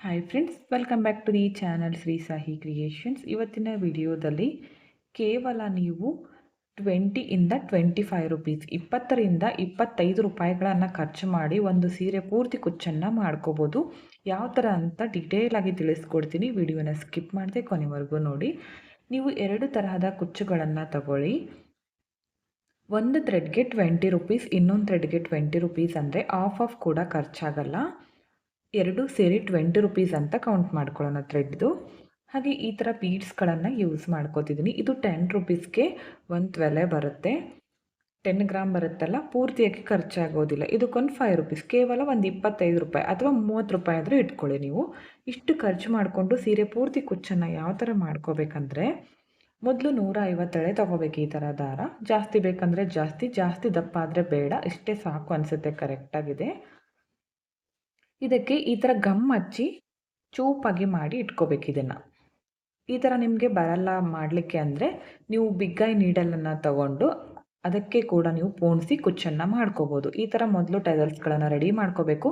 Hi friends welcome back to the channel Shri Sahi creations ಇವತ್ತಿನ ವಿಡಿಯೋದಲ್ಲಿ ಕೇವಲ ನೀವು ಟ್ವೆಂಟಿಯಿಂದ ಟ್ವೆಂಟಿ ಫೈವ್ ರುಪೀಸ್ ಇಪ್ಪತ್ತರಿಂದ ಇಪ್ಪತ್ತೈದು ರೂಪಾಯಿಗಳನ್ನು ಖರ್ಚು ಮಾಡಿ ಒಂದು ಸೀರೆ ಪೂರ್ತಿ ಕುಚ್ಚನ್ನು ಮಾಡ್ಕೋಬೋದು. ಯಾವ ಥರ ಅಂತ ಡೀಟೇಲಾಗಿ ತಿಳಿಸ್ಕೊಡ್ತೀನಿ. ವಿಡಿಯೋನ ಸ್ಕಿಪ್ ಮಾಡದೆ ಕೊನೆವರೆಗೂ ನೋಡಿ. ನೀವು ಎರಡು ತರಹದ ಕುಚ್ಚುಗಳನ್ನು ತಗೊಳ್ಳಿ. ಒಂದು ಥ್ರೆಡ್ಗೆ ಟ್ವೆಂಟಿ ರುಪೀಸ್ ಇನ್ನೊಂದು ಥ್ರೆಡ್ಗೆ ಟ್ವೆಂಟಿ ರುಪೀಸ್ ಅಂದರೆ ಆಫ್ ಆಫ್ ಕೂಡ ಖರ್ಚಾಗಲ್ಲ. ಎರಡು ಸೇರಿ ಟ್ವೆಂಟಿ ರುಪೀಸ್ ಅಂತ ಕೌಂಟ್ ಮಾಡ್ಕೊಳ್ಳೋಣ ಥ್ರೆಡ್ದು ಹಾಗೆ ಈ ಥರ ಬೀಡ್ಸ್ಗಳನ್ನು ಯೂಸ್ ಮಾಡ್ಕೋತಿದ್ದೀನಿ ಇದು ಟೆನ್ ರುಪೀಸ್ಗೆ ಒಂದು ತ್ವೆಲೆ ಬರುತ್ತೆ. ಟೆನ್ ಗ್ರಾಮ್ ಬರುತ್ತಲ್ಲ, ಪೂರ್ತಿಯಾಗಿ ಖರ್ಚಾಗೋದಿಲ್ಲ. ಇದಕ್ಕೊಂದು ಫೈವ್ ರುಪೀಸ್ ಕೇವಲ ಒಂದು ಇಪ್ಪತ್ತೈದು ರೂಪಾಯಿ ಅಥವಾ ಮೂವತ್ತು ರೂಪಾಯಿ ಆದರೂ ಇಟ್ಕೊಳ್ಳಿ ನೀವು. ಇಷ್ಟು ಖರ್ಚು ಮಾಡಿಕೊಂಡು ಸೀರೆ ಪೂರ್ತಿ ಕುಚ್ಚನ್ನು ಯಾವ ಥರ ಮಾಡ್ಕೋಬೇಕಂದ್ರೆ, ಮೊದಲು ನೂರ ಐವತ್ತಳೆ ತೊಗೋಬೇಕು ಈ ಥರ ದಾರ. ಜಾಸ್ತಿ ಬೇಕಂದರೆ ಜಾಸ್ತಿ ಜಾಸ್ತಿ ದಪ್ಪ ಆದರೆ ಬೇಡ. ಇಷ್ಟೇ ಸಾಕು ಅನಿಸುತ್ತೆ ಕರೆಕ್ಟಾಗಿದೆ ಇದಕ್ಕೆ ಈ ಥರ ಗಮ್ ಹಚ್ಚಿ ಚೂಪಾಗಿ ಮಾಡಿ ಇಟ್ಕೋಬೇಕು ಇದನ್ನು. ಈ ಥರ ನಿಮಗೆ ಬರಲ್ಲ ಮಾಡಲಿಕ್ಕೆ ಅಂದರೆ ನೀವು ಬಿಗ್ಗಾಯಿ ನೀಡಲನ್ನು ತಗೊಂಡು ಅದಕ್ಕೆ ಕೂಡ ನೀವು ಪೋಣಿಸಿ ಕುಚ್ಚನ್ನು ಮಾಡ್ಕೋಬೋದು. ಈ ಥರ ಮೊದಲು ಟೈಲರ್ಸ್ಗಳನ್ನು ರೆಡಿ ಮಾಡ್ಕೋಬೇಕು.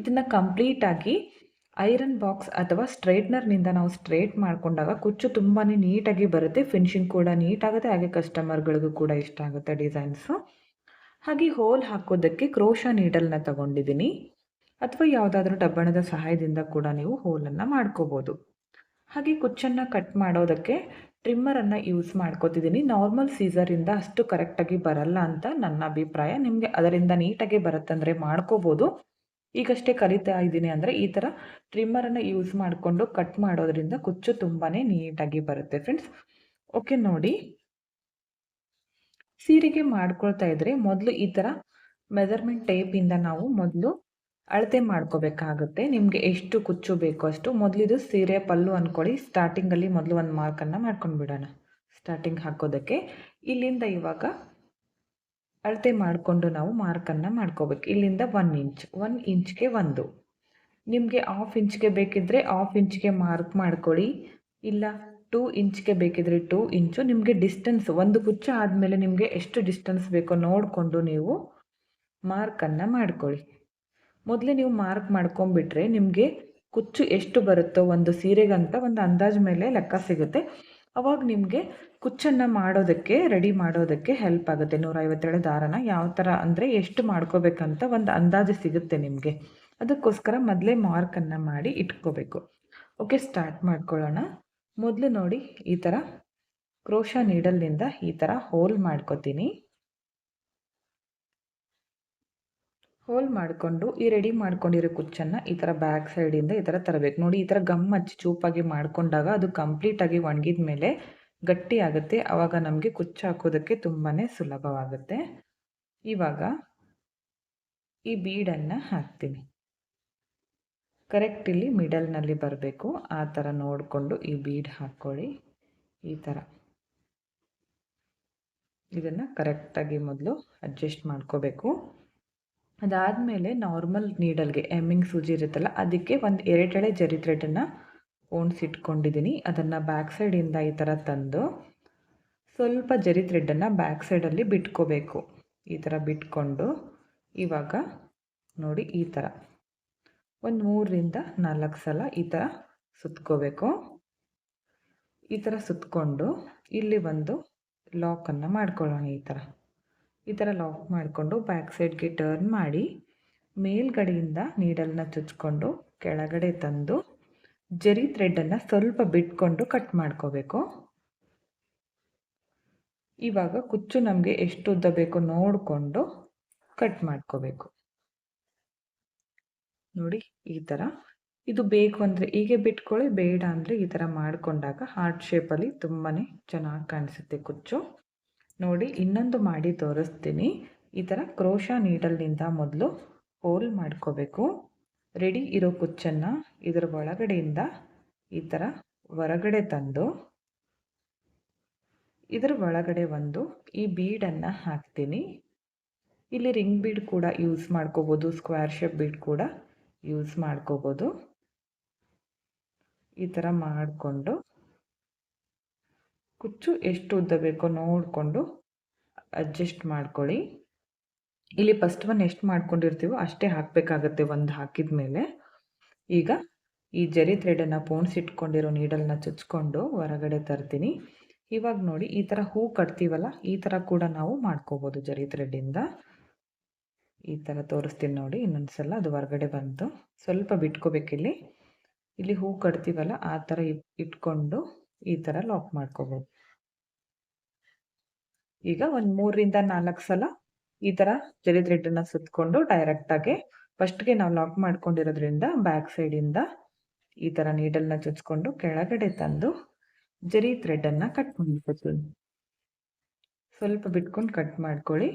ಇದನ್ನು ಕಂಪ್ಲೀಟಾಗಿ ಐರನ್ ಬಾಕ್ಸ್ ಅಥವಾ ಸ್ಟ್ರೈಟ್ನರ್ನಿಂದ ನಾವು ಸ್ಟ್ರೈಟ್ ಮಾಡಿಕೊಂಡಾಗ ಕುಚ್ಚು ತುಂಬಾ ನೀಟಾಗಿ ಬರುತ್ತೆ. ಫಿನಿಷಿಂಗ್ ಕೂಡ ನೀಟಾಗುತ್ತೆ. ಹಾಗೆ ಕಸ್ಟಮರ್ಗಳಿಗೂ ಕೂಡ ಇಷ್ಟ ಆಗುತ್ತೆ ಡಿಸೈನ್ಸು ಹಾಗೆ ಹೋಲ್ ಹಾಕೋದಕ್ಕೆ ಕ್ರೋಶ ನೀಡಲ್ನ ತಗೊಂಡಿದ್ದೀನಿ. ಅಥವಾ ಯಾವುದಾದ್ರೂ ಡಬ್ಬಣದ ಸಹಾಯದಿಂದ ಕೂಡ ನೀವು ಹೋಲನ್ನು ಮಾಡ್ಕೋಬೋದು. ಹಾಗೆ ಕುಚ್ಚನ್ನು ಕಟ್ ಮಾಡೋದಕ್ಕೆ ಟ್ರಿಮ್ಮರನ್ನು ಯೂಸ್ ಮಾಡ್ಕೋತಿದ್ದೀನಿ. ನಾರ್ಮಲ್ ಸೀಸರಿಂದ ಅಷ್ಟು ಕರೆಕ್ಟಾಗಿ ಬರಲ್ಲ ಅಂತ ನನ್ನ ಅಭಿಪ್ರಾಯ. ನಿಮಗೆ ಅದರಿಂದ ನೀಟಾಗಿ ಬರುತ್ತಂದರೆ ಮಾಡ್ಕೋಬೋದು. ಈಗಷ್ಟೇ ಕಲಿತಾ ಇದ್ದೀನಿ ಅಂದರೆ ಈ ಥರ ಟ್ರಿಮ್ಮರನ್ನು ಯೂಸ್ ಮಾಡಿಕೊಂಡು ಕಟ್ ಮಾಡೋದ್ರಿಂದ ಕುಚ್ಚು ತುಂಬಾ ನೀಟಾಗಿ ಬರುತ್ತೆ ಫ್ರೆಂಡ್ಸ್ ಓಕೆ ನೋಡಿ. ಸೀರೆಗೆ ಮಾಡ್ಕೊಳ್ತಾ ಇದ್ರೆ ಮೊದಲು ಈ ಥರ ಮೆಜರ್ಮೆಂಟ್ ಟೇಪಿಂದ ನಾವು ಮೊದಲು ಅಳತೆ ಮಾಡ್ಕೋಬೇಕಾಗುತ್ತೆ. ನಿಮಗೆ ಎಷ್ಟು ಕುಚ್ಚು ಬೇಕೋ ಅಷ್ಟು. ಮೊದಲಿದು ಸೀರೆ, ಪಲ್ಲು ಅಂದ್ಕೊಳ್ಳಿ ಸ್ಟಾರ್ಟಿಂಗಲ್ಲಿ ಮೊದಲು ಒಂದು ಮಾರ್ಕನ್ನು ಮಾಡ್ಕೊಂಡು ಬಿಡೋಣ. ಸ್ಟಾರ್ಟಿಂಗ್ ಹಾಕೋದಕ್ಕೆ. ಇಲ್ಲಿಂದ ಇವಾಗ ಅಳತೆ ಮಾಡಿಕೊಂಡು ನಾವು ಮಾರ್ಕನ್ನು ಮಾಡ್ಕೋಬೇಕು. ಇಲ್ಲಿಂದ ಒನ್ ಇಂಚ್ ಒನ್ ಇಂಚ್ಗೆ ಒಂದು. ನಿಮಗೆ ಹಾಫ್ ಇಂಚ್ಗೆ ಬೇಕಿದ್ದರೆ ಹಾಫ್ ಇಂಚ್ಗೆ ಮಾರ್ಕ್ ಮಾಡ್ಕೊಳ್ಳಿ. ಇಲ್ಲ ಟೂ ಇಂಚ್ಗೆ ಬೇಕಿದ್ರೆ ಟೂ ಇಂಚು ನಿಮಗೆ ಡಿಸ್ಟೆನ್ಸ್ ಒಂದು ಕುಚ್ಚು ಆದಮೇಲೆ ನಿಮಗೆ ಎಷ್ಟು ಡಿಸ್ಟೆನ್ಸ್ ಬೇಕೋ ನೋಡಿಕೊಂಡು ನೀವು ಮಾರ್ಕನ್ನು ಮಾಡ್ಕೊಳ್ಳಿ. ಮೊದಲೇ ನೀವು ಮಾರ್ಕ್ ಮಾಡ್ಕೊಂಬಿಟ್ರೆ ನಿಮಗೆ ಕುಚ್ಚು ಎಷ್ಟು ಬರುತ್ತೋ ಒಂದು ಸೀರೆಗಂತ ಒಂದು ಅಂದಾಜು ಮೇಲೆ ಲೆಕ್ಕ ಸಿಗುತ್ತೆ. ಅವಾಗ ನಿಮಗೆ ಕುಚ್ಚನ್ನು ಮಾಡೋದಕ್ಕೆ ರೆಡಿ ಮಾಡೋದಕ್ಕೆ ಹೆಲ್ಪ್ ಆಗುತ್ತೆ. ನೂರೈವತ್ತೇಳು ದಾರನ ಯಾವ ಥರ ಅಂದರೆ ಎಷ್ಟು ಮಾಡ್ಕೋಬೇಕಂತ ಒಂದು ಅಂದಾಜು ಸಿಗುತ್ತೆ ನಿಮಗೆ. ಅದಕ್ಕೋಸ್ಕರ ಮೊದಲೇ ಮಾರ್ಕನ್ನು ಮಾಡಿ ಇಟ್ಕೋಬೇಕು. ಓಕೆ ಸ್ಟಾರ್ಟ್ ಮಾಡ್ಕೊಳ್ಳೋಣ. ಮೊದಲು ನೋಡಿ ಈ ಥರ ಕ್ರೋಶ ನೀಡಲ್ನಿಂದ ಈ ಥರ ಹೋಲ್ ಮಾಡ್ಕೋತೀನಿ. ಹೋಲ್ ಮಾಡಿಕೊಂಡು, ಈ ರೆಡಿ ಮಾಡ್ಕೊಂಡಿರೋ ಕುಚ್ಚನ್ನು ಈ ಥರ ಬ್ಯಾಕ್ ಸೈಡಿಂದ ಈ ಥರ ತರಬೇಕು. ನೋಡಿ, ಈ ಥರ ಗಮ್ ಹಚ್ಚಿ ಚೂಪಾಗಿ ಮಾಡಿಕೊಂಡಾಗ ಅದು ಕಂಪ್ಲೀಟಾಗಿ ಒಣಗಿದ ಮೇಲೆ ಗಟ್ಟಿ ಆಗುತ್ತೆ. ಆವಾಗ ನಮಗೆ ಕುಚ್ಚು ಹಾಕೋದಕ್ಕೆ ತುಂಬಾ ಸುಲಭವಾಗುತ್ತೆ. ಇವಾಗ ಈ ಬೀಡನ್ನು ಹಾಕ್ತೀನಿ. ಕರೆಕ್ಟ್ ಇಲ್ಲಿ ಮಿಡಲ್ನಲ್ಲಿ ಬರಬೇಕು. ಆ ಥರ ನೋಡಿಕೊಂಡು ಈ ಬೀಡ್ ಹಾಕ್ಕೊಳ್ಳಿ. ಈ ಥರ ಇದನ್ನು ಕರೆಕ್ಟಾಗಿ ಮೊದಲು ಅಡ್ಜಸ್ಟ್ ಮಾಡ್ಕೋಬೇಕು. ಅದಾದಮೇಲೆ ನಾರ್ಮಲ್ ನೀಡಲ್ಗೆ ಎಮ್ಮಿಂಗ್ ಸೂಜಿ ಇರುತ್ತಲ್ಲ, ಅದಕ್ಕೆ ಒಂದು ಎರಡೆಳೆ ಜರಿ ಥ್ರೆಡನ್ನು ಓಣಿಸಿಟ್ಕೊಂಡಿದ್ದೀನಿ ಅದನ್ನು ಬ್ಯಾಕ್ ಸೈಡಿಂದ ಈ ಥರ ತಂದು, ಸ್ವಲ್ಪ ಜರಿ ಥ್ರೆಡನ್ನು ಬ್ಯಾಕ್ ಸೈಡಲ್ಲಿ ಬಿಟ್ಕೋಬೇಕು. ಈ ಥರ ಬಿಟ್ಕೊಂಡು, ಇವಾಗ ನೋಡಿ ಈ ಥರ ಒಂದು ಮೂರರಿಂದ ನಾಲ್ಕು ಸಲ ಈ ಥರ ಸುತ್ಕೋಬೇಕು. ಈ ಥರ ಸುತ್ಕೊಂಡು, ಇಲ್ಲಿ ಒಂದು ಲಾಕನ್ನು ಮಾಡ್ಕೊಳ್ಳೋಣ ಈ ಥರ ಈ ಥರ ಲಾಕ್ ಮಾಡಿಕೊಂಡು ಬ್ಯಾಕ್ ಸೈಡ್ಗೆ ಟರ್ನ್ ಮಾಡಿ ಮೇಲ್ಗಡೆಯಿಂದ ನೀಡಲ್ನ ಚುಚ್ಕೊಂಡು ಕೆಳಗಡೆ ತಂದು ಜರಿ ಥ್ರೆಡ್ಡನ್ನು ಸ್ವಲ್ಪ ಬಿಟ್ಕೊಂಡು ಕಟ್ ಮಾಡ್ಕೋಬೇಕು. ಇವಾಗ ಕುಚ್ಚು ನಮಗೆ ಎಷ್ಟು ಉದ್ದ ಬೇಕು ನೋಡಿಕೊಂಡು ಕಟ್ ಮಾಡ್ಕೋಬೇಕು. ನೋಡಿ ಈ ಥರ. ಇದು ಬೇಕು ಅಂದರೆ ಹೀಗೆ ಬಿಟ್ಕೊಳ್ಳಿ, ಬೇಡ ಅಂದರೆ ಈ ಥರ ಮಾಡಿಕೊಂಡಾಗ ಹಾರ್ಟ್ ಶೇಪಲ್ಲಿ ತುಂಬಾ ಚೆನ್ನಾಗಿ ಕಾಣಿಸುತ್ತೆ ಕುಚ್ಚು. ನೋಡಿ, ಇನ್ನೊಂದು ಮಾಡಿ ತೋರಿಸ್ತೀನಿ. ಈ ಥರ ಕ್ರೋಶ ನೀಡಲ್ನಿಂದ ಮೊದಲು ಹೋಲ್ ಮಾಡ್ಕೋಬೇಕು. ರೆಡಿ ಇರೋ ಕುಚ್ಚನ್ನು ಇದರ ಒಳಗಡೆಯಿಂದ ಈ ಥರ ಹೊರಗಡೆ ತಂದು, ಇದರ ಒಳಗಡೆ ಒಂದು ಈ ಬೀಡನ್ನು ಹಾಕ್ತೀನಿ. ಇಲ್ಲಿ ರಿಂಗ್ ಬೀಡ್ ಕೂಡ ಯೂಸ್ ಮಾಡ್ಕೋಬೋದು, ಸ್ಕ್ವೇರ್ ಶೇಪ್ ಬೀಡ್ ಕೂಡ ಯೂಸ್ ಮಾಡ್ಕೋಬೋದು. ಈ ಥರ ಮಾಡಿಕೊಂಡು ಕುಚ್ಚು ಎಷ್ಟು ಉದ್ದ ಬೇಕೋ ನೋಡಿಕೊಂಡು ಅಡ್ಜಸ್ಟ್ ಮಾಡ್ಕೊಳ್ಳಿ. ಇಲ್ಲಿ ಫಸ್ಟ್ ಒನ್ ಎಷ್ಟು ಮಾಡ್ಕೊಂಡಿರ್ತೀವೋ ಅಷ್ಟೇ ಹಾಕಬೇಕಾಗತ್ತೆ ಒಂದು ಹಾಕಿದ ಮೇಲೆ ಈಗ ಈ ಜರಿ ಥ್ರೆಡನ್ನು ಪೋಣಿಸಿಟ್ಕೊಂಡಿರೋ ನೀಡಲ್ನ ಚುಚ್ಕೊಂಡು ಹೊರಗಡೆ ತರ್ತೀನಿ. ಇವಾಗ ನೋಡಿ ಈ ಥರ ಹೂ ಕಟ್ತೀವಲ್ಲ, ಈ ಥರ ಕೂಡ ನಾವು ಮಾಡ್ಕೋಬೋದು ಜರಿ ಥ್ರೆಡ್ಡಿಂದ ಈ ಥರ ತೋರಿಸ್ತೀನಿ ನೋಡಿ ಇನ್ನೊಂದು ಸಲ ಅದು ಹೊರಗಡೆ ಬಂತು. ಸ್ವಲ್ಪ ಬಿಟ್ಕೋಬೇಕಿಲ್ಲಿ. ಇಲ್ಲಿ ಹೂ ಕಟ್ತೀವಲ್ಲ, ಆ ಥರ ಇಟ್ಕೊಂಡು ಈ ಥರ ಲಾಕ್ ಮಾಡ್ಕೋಬೋದು. ಈಗ ಒಂದು ಮೂರರಿಂದ ನಾಲ್ಕು ಸಲ ಈ ಥರ ಜರಿ ಥ್ರೆಡ್ನ ಸುತ್ತಕೊಂಡು ಡೈರೆಕ್ಟಾಗಿ ಫಸ್ಟ್ಗೆ ನಾವು ಲಾಕ್ ಮಾಡ್ಕೊಂಡಿರೋದ್ರಿಂದ ಬ್ಯಾಕ್ ಸೈಡಿಂದ ಈ ಥರ ನೀಡಲ್ನ ಚುಚ್ಕೊಂಡು ಕೆಳಗಡೆ ತಂದು ಜರಿ ಥ್ರೆಡನ್ನು ಕಟ್ ಮಾಡ್ಕೊತೀನಿ ಸ್ವಲ್ಪ ಬಿಟ್ಕೊಂಡು ಕಟ್ ಮಾಡ್ಕೊಳ್ಳಿ.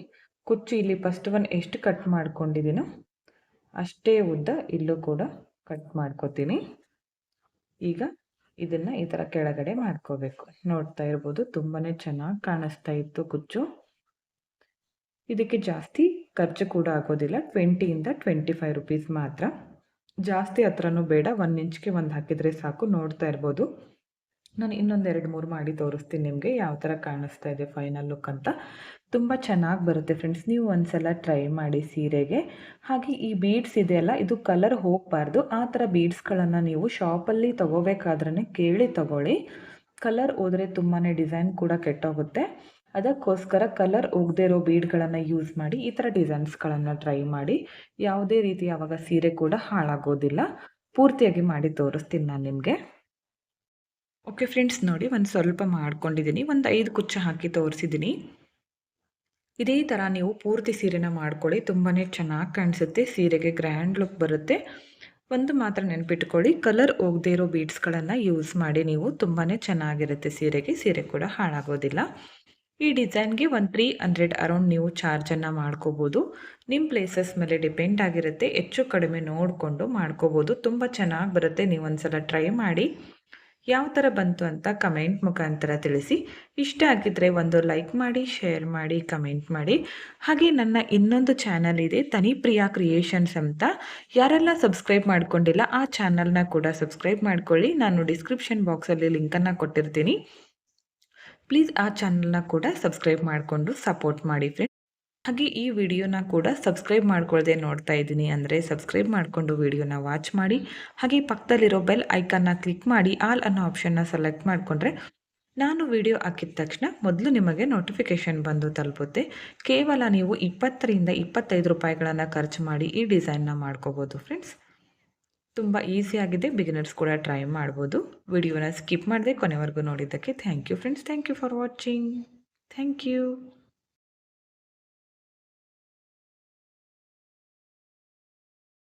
ಕುಚ್ಚು ಇಲ್ಲಿ ಫಸ್ಟ್ ಒನ್ ಎಷ್ಟು ಕಟ್ ಮಾಡ್ಕೊಂಡಿದ್ದೀನೋ ಅಷ್ಟೇ ಉದ್ದ ಇಲ್ಲೂ ಕೂಡ ಕಟ್ ಮಾಡ್ಕೋತೀನಿ. ಈಗ ಇದನ್ನು ಈ ಥರ ಕೆಳಗಡೆ ಮಾಡ್ಕೋಬೇಕು. ನೋಡ್ತಾ ಇರ್ಬೋದು ತುಂಬಾ ಚೆನ್ನಾಗಿ ಕಾಣಿಸ್ತಾ ಇತ್ತು ಕುಚ್ಚು. ಇದಕ್ಕೆ ಜಾಸ್ತಿ ಖರ್ಚು ಕೂಡ ಆಗೋದಿಲ್ಲ ಟ್ವೆಂಟಿಯಿಂದ ಟ್ವೆಂಟಿ ಫೈವ್ ರುಪೀಸ್ ಮಾತ್ರ. ಜಾಸ್ತಿ ಹತ್ರನೂ ಬೇಡ, ಒಂದು ಇಂಚ್ಗೆ ಒಂದು ಹಾಕಿದರೆ ಸಾಕು, ನೋಡ್ತಾ ಇರ್ಬೋದು. ನಾನು ಇನ್ನೊಂದು ಎರಡು, ಮೂರು ಮಾಡಿ ತೋರಿಸ್ತೀನಿ ನಿಮಗೆ, ಯಾವ ಥರ ಕಾಣಿಸ್ತಾ ಇದೆ ಫೈನಲ್ ಲುಕ್ ಅಂತ. ತುಂಬ ಚೆನ್ನಾಗಿ ಬರುತ್ತೆ ಫ್ರೆಂಡ್ಸ್ ನೀವು ಒಂದ್ಸಲ ಟ್ರೈ ಮಾಡಿ ಸೀರೆಗೆ. ಹಾಗೆ ಈ ಬೀಡ್ಸ್ ಇದೆಯಲ್ಲ, ಇದು ಕಲರ್ ಹೋಗಬಾರ್ದು. ಆ ಥರ ಬೀಡ್ಸ್ಗಳನ್ನು ನೀವು ಶಾಪಲ್ಲಿ ತೊಗೋಬೇಕಾದ್ರೆ ಕೇಳಿ ತಗೊಳ್ಳಿ. ಕಲರ್ ಹೋದರೆ ತುಂಬಾ ಡಿಸೈನ್ ಕೂಡ ಕೆಟ್ಟೋಗುತ್ತೆ. ಅದಕ್ಕೋಸ್ಕರ ಕಲರ್ ಹೋಗದೇ ಇರೋ ಬೀಡ್ಗಳನ್ನು ಯೂಸ್ ಮಾಡಿ, ಈ ಥರ ಡಿಸೈನ್ಸ್ಗಳನ್ನು ಟ್ರೈ ಮಾಡಿ. ಯಾವುದೇ ರೀತಿ ಆವಾಗ ಸೀರೆ ಕೂಡ ಹಾಳಾಗೋದಿಲ್ಲ. ಪೂರ್ತಿಯಾಗಿ ಮಾಡಿ ತೋರಿಸ್ತೀನಿ ನಾನು ನಿಮಗೆ. ಓಕೆ ಫ್ರೆಂಡ್ಸ್ ನೋಡಿ ಒಂದು ಸ್ವಲ್ಪ ಮಾಡ್ಕೊಂಡಿದ್ದೀನಿ ಒಂದು ಐದು ಕುಚ್ಚ ಹಾಕಿ ತೋರಿಸಿದ್ದೀನಿ ಇದೇ ಥರ ನೀವು ಪೂರ್ತಿ ಸೀರೆನ ಮಾಡ್ಕೊಳ್ಳಿ ತುಂಬಾ ಚೆನ್ನಾಗಿ ಕಾಣಿಸುತ್ತೆ, ಸೀರೆಗೆ ಗ್ರ್ಯಾಂಡ್ ಲುಕ್ ಬರುತ್ತೆ. ಒಂದು ಮಾತ್ರ ನೆನಪಿಟ್ಕೊಳ್ಳಿ ಕಲರ್ ಹೋಗದೇ ಇರೋ ಬೀಡ್ಸ್ಗಳನ್ನು ಯೂಸ್ ಮಾಡಿ ನೀವು ತುಂಬಾ ಚೆನ್ನಾಗಿರುತ್ತೆ ಸೀರೆಗೆ, ಸೀರೆ ಕೂಡ ಹಾಳಾಗೋದಿಲ್ಲ. ಈ ಡಿಸೈನ್ಗೆ ಒಂದು ತ್ರೀ ಹಂಡ್ರೆಡ್ ಅರೌಂಡ್ ನೀವು ಚಾರ್ಜನ್ನು ಮಾಡ್ಕೋಬೋದು. ನಿಮ್ಮ ಪ್ಲೇಸಸ್ ಮೇಲೆ ಡಿಪೆಂಡ್ ಆಗಿರುತ್ತೆ, ಹೆಚ್ಚು ಕಡಿಮೆ ನೋಡಿಕೊಂಡು ಮಾಡ್ಕೋಬೋದು, ತುಂಬ ಚೆನ್ನಾಗಿ ಬರುತ್ತೆ, ನೀವು ಒಂದ್ಸಲ ಟ್ರೈ ಮಾಡಿ. ಯಾವ ಥರ ಬಂತು ಅಂತ ಕಮೆಂಟ್ ಮುಖಾಂತರ ತಿಳಿಸಿ. ಇಷ್ಟ ಆಗಿದ್ದರೆ ಒಂದು ಲೈಕ್ ಮಾಡಿ ಶೇರ್ ಮಾಡಿ ಕಮೆಂಟ್ ಮಾಡಿ. ಹಾಗೆ ನನ್ನ ಇನ್ನೊಂದು ಚಾನಲ್ ಇದೆ, ತನಿ ಪ್ರಿಯಾ ಕ್ರಿಯೇಷನ್ಸ್ ಅಂತ. ಯಾರೆಲ್ಲ ಸಬ್ಸ್ಕ್ರೈಬ್ ಮಾಡ್ಕೊಂಡಿಲ್ಲ, ಆ ಚಾನಲ್ನ ಕೂಡ ಸಬ್ಸ್ಕ್ರೈಬ್ ಮಾಡ್ಕೊಳ್ಳಿ. ನಾನು ಡಿಸ್ಕ್ರಿಪ್ಷನ್ ಬಾಕ್ಸಲ್ಲಿ ಲಿಂಕನ್ನು ಕೊಟ್ಟಿರ್ತೀನಿ. ಪ್ಲೀಸ್ ಆ ಚಾನಲ್ನ ಕೂಡ ಸಬ್ಸ್ಕ್ರೈಬ್ ಮಾಡಿಕೊಂಡು ಸಪೋರ್ಟ್ ಮಾಡಿ ಹಾಗೆ ಈ ವಿಡಿಯೋನ ಕೂಡ ಸಬ್ಸ್ಕ್ರೈಬ್ ಮಾಡ್ಕೊಳ್ಳದೆ ನೋಡ್ತಾ ಇದ್ದೀನಿ ಅಂದರೆ ಸಬ್ಸ್ಕ್ರೈಬ್ ಮಾಡಿಕೊಂಡು ವಿಡಿಯೋನ ವಾಚ್ ಮಾಡಿ, ಹಾಗೆ ಪಕ್ಕದಲ್ಲಿರೋ ಬೆಲ್ ಐಕನ್ನ ಕ್ಲಿಕ್ ಮಾಡಿ, ಆಲ್ ಅನ್ನೋ ಆಪ್ಷನ್ನ ಸೆಲೆಕ್ಟ್ ಮಾಡಿಕೊಂಡ್ರೆ ನಾನು ವಿಡಿಯೋ ಹಾಕಿದ ತಕ್ಷಣ ಮೊದಲು ನಿಮಗೆ ನೋಟಿಫಿಕೇಷನ್ ಬಂದು ತಲುಪುತ್ತೆ. ಕೇವಲ ನೀವು ಇಪ್ಪತ್ತರಿಂದ ಇಪ್ಪತ್ತೈದು ರೂಪಾಯಿಗಳನ್ನು ಖರ್ಚು ಮಾಡಿ ಈ ಡಿಸೈನ್ನ ಮಾಡ್ಕೋಬೋದು ಫ್ರೆಂಡ್ಸ್. ತುಂಬ ಈಸಿಯಾಗಿದೆ ಬಿಗಿನರ್ಸ್ ಕೂಡ ಟ್ರೈ ಮಾಡ್ಬೋದು. ವಿಡಿಯೋನ ಸ್ಕಿಪ್ ಮಾಡದೆ ಕೊನೆವರೆಗೂ ನೋಡಿದ್ದಕ್ಕೆ thank you friends, thank you for watching. Thank you.